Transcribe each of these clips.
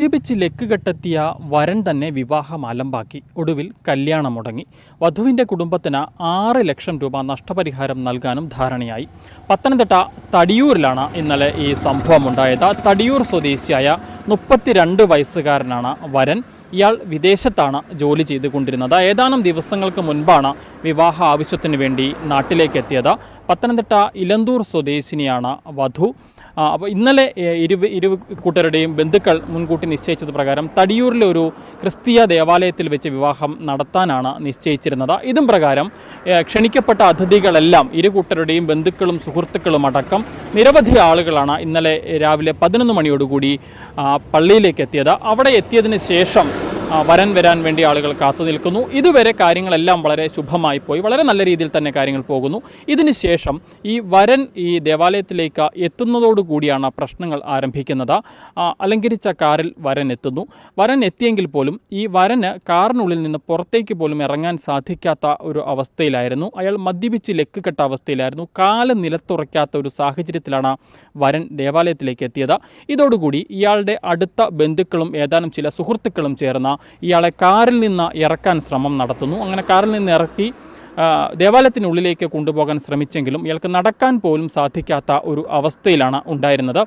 ദീപിച്ച് ലെക്ക് കെട്ടെത്തിയ വരൻ തന്നെ വിവാഹം അലമ്പാക്കി ഒടുവിൽ കല്യാണം മുടങ്ങി. വധുവിന്റെ കുടുംബത്തിന് ആറ് ലക്ഷം രൂപ നഷ്ടപരിഹാരം നൽകാനും ധാരണയായി. പത്തനംതിട്ട തടിയൂരിലാണ് ഇന്നലെ ഈ സംഭവം ഉണ്ടായത് തടിയൂർ സ്വദേശിയായ മുപ്പത്തിരണ്ട് വയസ്സുകാരനാണ് വരൻ. ഇയാൾ വിദേശത്താണ് ജോലി ചെയ്തുകൊണ്ടിരുന്നത്. ഏതാനും ദിവസങ്ങൾക്ക് മുൻപാണ് വിവാഹ ആവശ്യത്തിന് വേണ്ടി നാട്ടിലേക്ക് എത്തിയത് പത്തനംതിട്ട ഇലന്തൂർ സ്വദേശിനിയാണ് വധു. അപ്പോൾ ഇന്നലെ ഇരു ഇരു കൂട്ടരുടെയും ബന്ധുക്കൾ മുൻകൂട്ടി നിശ്ചയിച്ചത് പ്രകാരം തടിയൂരിലെ ഒരു ക്രിസ്തീയ ദേവാലയത്തിൽ വെച്ച് വിവാഹം നടത്താനാണ് നിശ്ചയിച്ചിരുന്നത്. ഇതും പ്രകാരം ക്ഷണിക്കപ്പെട്ട അതിഥികളെല്ലാം ഇരു കൂട്ടരുടെയും ബന്ധുക്കളും സുഹൃത്തുക്കളും അടക്കം നിരവധി ആളുകളാണ് ഇന്നലെ രാവിലെ പതിനൊന്ന് മണിയോടുകൂടി പള്ളിയിലേക്ക് എത്തിയത്. അവിടെ എത്തിയതിന് ശേഷം വരൻ വരാൻ വേണ്ടി ആളുകൾ കാത്തു നിൽക്കുന്നു. ഇതുവരെ കാര്യങ്ങളെല്ലാം വളരെ ശുഭമായി പോയി. വളരെ നല്ല രീതിയിൽ തന്നെ കാര്യങ്ങൾ പോകുന്നു. ഇതിന് ശേഷം ഈ വരൻ ഈ ദേവാലയത്തിലേക്ക് എത്തുന്നതോടുകൂടിയാണ് പ്രശ്നങ്ങൾ ആരംഭിക്കുന്നത്. അലങ്കരിച്ച കാറിൽ വരൻ എത്തുന്നു. വരൻ എത്തിയെങ്കിൽ പോലും ഈ വരന് കാറിനുള്ളിൽ നിന്ന് പുറത്തേക്ക് പോലും ഇറങ്ങാൻ സാധിക്കാത്ത ഒരു അവസ്ഥയിലായിരുന്നു. അയാൾ മദ്യപിച്ച് ലെക്ക് കെട്ട അവസ്ഥയിലായിരുന്നു. കാൽ നിലത്തുറയ്ക്കാത്ത ഒരു സാഹചര്യത്തിലാണ് വരൻ ദേവാലയത്തിലേക്ക് എത്തിയത്. ഇതോടുകൂടി ഇയാളുടെ അടുത്ത ബന്ധുക്കളും ഏതാനും ചില സുഹൃത്തുക്കളും ചേർന്ന് ഇയാളെ കാറിൽ നിന്ന് ഇറക്കാൻ ശ്രമം നടത്തുന്നു. അങ്ങനെ കാറിൽ നിന്ന് ഇറക്കി ദേവാലയത്തിനുള്ളിലേക്ക് കൊണ്ടുപോകാൻ ശ്രമിച്ചെങ്കിലും ഇയാൾക്ക് നടക്കാൻ പോലും സാധിക്കാത്ത ഒരു അവസ്ഥയിലാണ് ഉണ്ടായിരുന്നത്.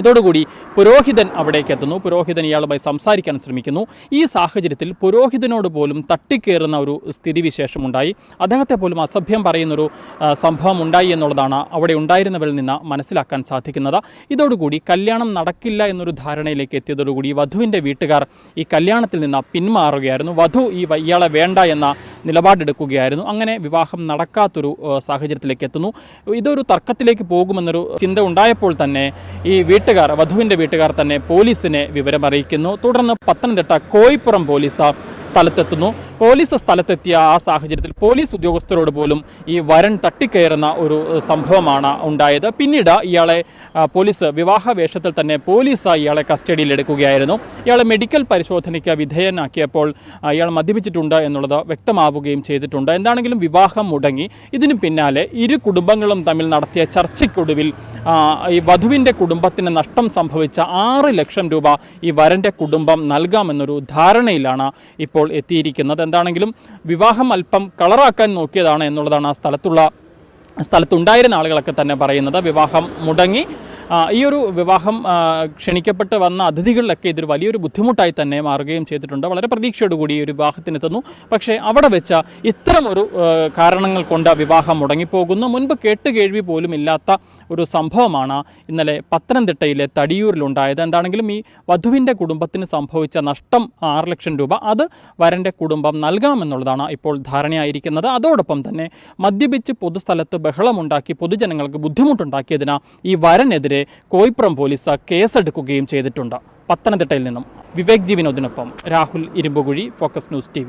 ഇതോടുകൂടി പുരോഹിതൻ അവിടേക്ക് എത്തുന്നു. പുരോഹിതൻ ഇയാളുമായി സംസാരിക്കാൻ ശ്രമിക്കുന്നു. ഈ സാഹചര്യത്തിൽ പുരോഹിതനോട് പോലും തട്ടിക്കേറുന്ന ഒരു സ്ഥിതിവിശേഷം ഉണ്ടായി അദ്ദേഹത്തെ പോലും അസഭ്യം പറയുന്നൊരു സംഭവം ഉണ്ടായി എന്നുള്ളതാണ് അവിടെ ഉണ്ടായിരുന്നവരിൽ നിന്ന് മനസ്സിലാക്കാൻ സാധിക്കുന്നത്. ഇതോടുകൂടി കല്യാണം നടക്കില്ല എന്നൊരു ധാരണയിലേക്ക് എത്തിയതോടുകൂടി വധുവിന്റെ വീട്ടുകാർ ഈ കല്യാണത്തിൽ നിന്ന് പിന്മാറുകയായിരുന്നു. വധു ഈ ഇയാളെ വേണ്ട എന്ന നിലപാടെടുക്കുകയായിരുന്നു. അങ്ങനെ വിവാഹം നടക്കാത്തൊരു സാഹചര്യത്തിലേക്ക് എത്തുന്നു. ഇതൊരു തർക്കത്തിലേക്ക് പോകുമെന്നൊരു ചിന്ത ഉണ്ടായപ്പോൾ തന്നെ ഈ വീട്ടുകാർ വധുവിന്റെ വീട്ടുകാർ തന്നെ പോലീസിനെ വിവരമറിയിക്കുന്നു. തുടർന്ന് പത്തനംതിട്ട കോയിപ്പുറം പോലീസ് സ്ഥലത്തെത്തുന്നു. പോലീസ് സ്ഥലത്തെത്തിയ ആ സാഹചര്യത്തിൽ പോലീസ് ഉദ്യോഗസ്ഥരോട് പോലും ഈ വരൻ തട്ടിക്കയറുന്ന ഒരു സംഭവമാണ് ഉണ്ടായത്. പിന്നീട് ഇയാളെ പോലീസ് വിവാഹ വേഷത്തിൽ തന്നെ പോലീസ് ഇയാളെ കസ്റ്റഡിയിൽ എടുക്കുകയായിരുന്നു. ഇയാളെ മെഡിക്കൽ പരിശോധനയ്ക്ക് വിധേയനാക്കിയപ്പോൾ ഇയാൾ മദ്യപിച്ചിട്ടുണ്ട് എന്നുള്ളത് വ്യക്തമാവുകയും ചെയ്തിട്ടുണ്ട്. എന്താണെങ്കിലും വിവാഹം മുടങ്ങി. ഇതിന് പിന്നാലെ ഇരു കുടുംബങ്ങളും തമ്മിൽ നടത്തിയ ചർച്ചയ്ക്കൊടുവിൽ ഈ വധുവിന്റെ കുടുംബത്തിന് നഷ്ടം സംഭവിച്ച ആറ് ലക്ഷം രൂപ ഈ വരന്റെ കുടുംബം നൽകാമെന്നൊരു ധാരണയിലാണ് ഇപ്പോൾ എത്തിയിരിക്കുന്നത്. എന്താണെങ്കിലും വിവാഹം അല്പം കളറാക്കാൻ നോക്കിയതാണ് എന്നുള്ളതാണ് ആ സ്ഥലത്തുള്ള സ്ഥലത്തുണ്ടായിരുന്ന ആളുകളൊക്കെ തന്നെ പറയുന്നത്. വിവാഹം മുടങ്ങി ഈ ഒരു വിവാഹം ക്ഷണിക്കപ്പെട്ട് വന്ന അതിഥികളിലൊക്കെ ഇതൊരു വലിയൊരു ബുദ്ധിമുട്ടായി തന്നെ മാറുകയും ചെയ്തിട്ടുണ്ട്. വളരെ പ്രതീക്ഷയോടുകൂടി ഈ ഒരു വിവാഹത്തിനെത്തുന്നു പക്ഷേ അവിടെ വെച്ച ഇത്തരമൊരു കാരണങ്ങൾ കൊണ്ട് വിവാഹം മുടങ്ങിപ്പോകുന്നു. മുൻപ് കേട്ട് കേൾവി പോലും ഇല്ലാത്ത ഒരു സംഭവമാണ് ഇന്നലെ പത്തനംതിട്ടയിലെ തടിയൂരിലുണ്ടായത്. എന്താണെങ്കിലും ഈ വധുവിന്റെ കുടുംബത്തിന് സംഭവിച്ച നഷ്ടം ആറ് ലക്ഷം രൂപ അത് വരന്റെ കുടുംബം നൽകാമെന്നുള്ളതാണ് ഇപ്പോൾ ധാരണയായിരിക്കുന്നത്. അതോടൊപ്പം തന്നെ മദ്യപിച്ച് പൊതുസ്ഥലത്ത് ബഹളമുണ്ടാക്കി പൊതുജനങ്ങൾക്ക് ബുദ്ധിമുട്ടുണ്ടാക്കിയതിന് ഈ വരനെതിരെ കോയിപ്പുറം പോലീസ് കേസെടുക്കുകയും ചെയ്തിട്ടുണ്ട്. പത്തനംതിട്ടയിൽ നിന്നും Vivek G വിനോദിനൊപ്പം Rahul Irumbukuzhi focus news T